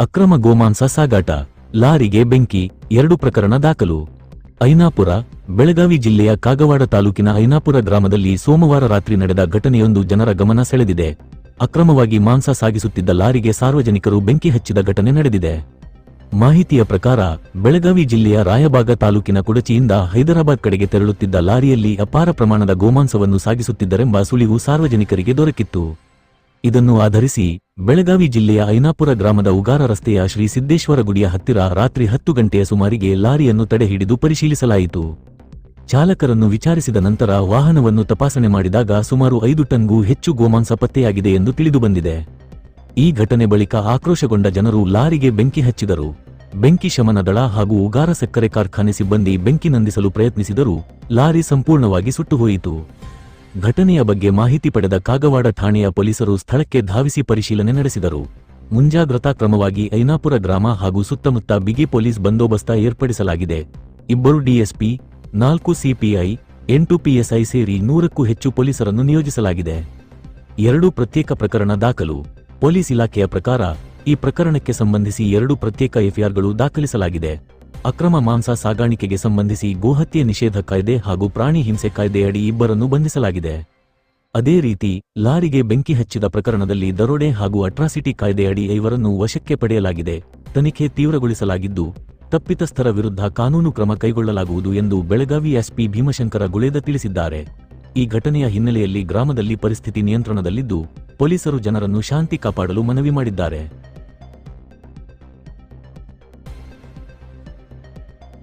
ಅಕ್ರಮ ಗೋಮಾಂಸ ಸಾಗಾಟ, ಲಾರಿಗೆ ಬೆಂಕಿ, ಎರಡು ಪ್ರಕರಣ ದಾಖಲು. ಐನಾಪುರ, ಬೆಳಗಾವಿ ಜಿಲ್ಲೆಯ ಕಾಗವಾಡ ತಾಲೂಕಿನ ಐನಾಪುರ ಗ್ರಾಮದಲ್ಲಿ ಸೋಮವಾರ ರಾತ್ರಿ ನಡೆದ ಘಟನೆಯೊಂದು ಜನರ ಗಮನ ಸೆಳೆದಿದೆ. ಅಕ್ರಮವಾಗಿ ಮಾಂಸ ಸಾಗಿಸುತ್ತಿದ್ದ ಲಾರಿಗೆ ಸಾರ್ವಜನಿಕರು ಬೆಂಕಿ ಹಚ್ಚಿದ ಘಟನೆ ನಡೆದಿದೆ. ಮಾಹಿತಿಯ ಪ್ರಕಾರ, ಬೆಳಗಾವಿ ಜಿಲ್ಲೆಯ ರಾಯಬಾಗ ತಾಲೂಕಿನ ಕುಡಚಿಯಿಂದ ಹೈದರಾಬಾದ್ ಕಡೆಗೆ ತೆರಳುತ್ತಿದ್ದ ಲಾರಿಯಲ್ಲಿ ಅಪಾರ ಪ್ರಮಾಣದ ಗೋಮಾಂಸವನ್ನು ಸಾಗಿಸುತ್ತಿದ್ದರೆಂಬ ಸುಳಿವು ಸಾರ್ವಜನಿಕರಿಗೆ ದೊರಕಿತ್ತು. ಇದನ್ನು ಆಧರಿಸಿ ಬೆಳಗಾವಿ ಜಿಲ್ಲೆಯ ಐನಾಪುರ ಗ್ರಾಮದ ಉಗಾರ ರಸ್ತೆಯ ಶ್ರೀ ಸಿದ್ದೇಶ್ವರ ಗುಡಿಯ ಹತ್ತಿರ ರಾತ್ರಿ ಹತ್ತು ಗಂಟೆಯ ಸುಮಾರಿಗೆ ಲಾರಿಯನ್ನು ತಡೆಹಿಡಿದು ಪರಿಶೀಲಿಸಲಾಯಿತು. ಚಾಲಕರನ್ನು ವಿಚಾರಿಸಿದ ನಂತರ ವಾಹನವನ್ನು ತಪಾಸಣೆ ಮಾಡಿದಾಗ ಸುಮಾರು ಐದು ಟನ್ಗೂ ಹೆಚ್ಚು ಗೋಮಾಂಸ ಪತ್ತೆಯಾಗಿದೆ ಎಂದು ತಿಳಿದುಬಂದಿದೆ. ಈ ಘಟನೆ ಬಳಿಕ ಆಕ್ರೋಶಗೊಂಡ ಜನರು ಲಾರಿಗೆ ಬೆಂಕಿ ಹಚ್ಚಿದರು. ಬೆಂಕಿ ಶಮನ ದಳ ಹಾಗೂ ಉಗಾರ ಸಕ್ಕರೆ ಕಾರ್ಖಾನೆ ಸಿಬ್ಬಂದಿ ಬೆಂಕಿ ನಂದಿಸಲು ಪ್ರಯತ್ನಿಸಿದರೂ ಲಾರಿ ಸಂಪೂರ್ಣವಾಗಿ ಸುಟ್ಟುಹೋಯಿತು ಘಟನೆಯ ಬಗ್ಗೆ ಮಾಹಿತಿ ಪಡೆದ ಕಾಗವಾಡ ಠಾಣೆಯ ಪೊಲೀಸರು ಸ್ಥಳಕ್ಕೆ ಧಾವಿಸಿ ಪರಿಶೀಲನೆ ನಡೆಸಿದರು. ಮುಂಜಾಗ್ರತಾ ಕ್ರಮವಾಗಿ ಐನಾಪುರ ಗ್ರಾಮ ಹಾಗೂ ಸುತ್ತಮುತ್ತ ಬಿಗಿ ಪೊಲೀಸ್ ಬಂದೋಬಸ್ತ ಏರ್ಪಡಿಸಲಾಗಿದೆ. ಇಬ್ಬರು ಡಿಎಸ್ಪಿ ನಾಲ್ಕು ಸಿಪಿಐ ಎಂಟು ಪಿಎಸ್ಐ ಸೇರಿ ನೂರಕ್ಕೂ ಹೆಚ್ಚು ಪೊಲೀಸರನ್ನು ನಿಯೋಜಿಸಲಾಗಿದೆ. ಎರಡು ಪ್ರತ್ಯೇಕ ಪ್ರಕರಣ ದಾಖಲು. ಪೊಲೀಸ್ ಇಲಾಖೆಯ ಪ್ರಕಾರ ಈ ಪ್ರಕರಣಕ್ಕೆ ಸಂಬಂಧಿಸಿ ಎರಡು ಪ್ರತ್ಯೇಕ ಎಫ್ಐಆರ್ಗಳು ದಾಖಲಿಸಲಾಗಿದೆ. ಅಕ್ರಮ ಮಾಂಸ ಸಾಗಾಣಿಕೆಗೆ ಸಂಬಂಧಿಸಿ ಗೋಹತ್ಯೆ ನಿಷೇಧ ಕಾಯ್ದೆ ಹಾಗೂ ಪ್ರಾಣಿ ಹಿಂಸೆ ಕಾಯ್ದೆಯಡಿ ಇಬ್ಬರನ್ನು ಬಂಧಿಸಲಾಗಿದೆ. ಅದೇ ರೀತಿ, ಲಾರಿಗೆ ಬೆಂಕಿ ಹಚ್ಚಿದ ಪ್ರಕರಣದಲ್ಲಿ ದರೋಡೆ ಹಾಗೂ ಅಟ್ರಾಸಿಟಿ ಕಾಯ್ದೆಯಡಿ ಐವರನ್ನು ವಶಕ್ಕೆ ಪಡೆಯಲಾಗಿದೆ. ತನಿಖೆ ತೀವ್ರಗೊಳಿಸಲಾಗಿದ್ದು, ತಪ್ಪಿತಸ್ಥರ ವಿರುದ್ಧ ಕಾನೂನು ಕ್ರಮ ಕೈಗೊಳ್ಳಲಾಗುವುದು ಎಂದು ಬೆಳಗಾವಿ ಎಸ್ಪಿ ಭೀಮಶಂಕರ ಗುಳೇದ ತಿಳಿಸಿದ್ದಾರೆ. ಈ ಘಟನೆಯ ಹಿನ್ನೆಲೆಯಲ್ಲಿ ಗ್ರಾಮದಲ್ಲಿ ಪರಿಸ್ಥಿತಿ ನಿಯಂತ್ರಣದಲ್ಲಿದ್ದು, ಪೊಲೀಸರು ಜನರನ್ನು ಶಾಂತಿ ಕಾಪಾಡಲು ಮನವಿ ಮಾಡಿದ್ದಾರೆ.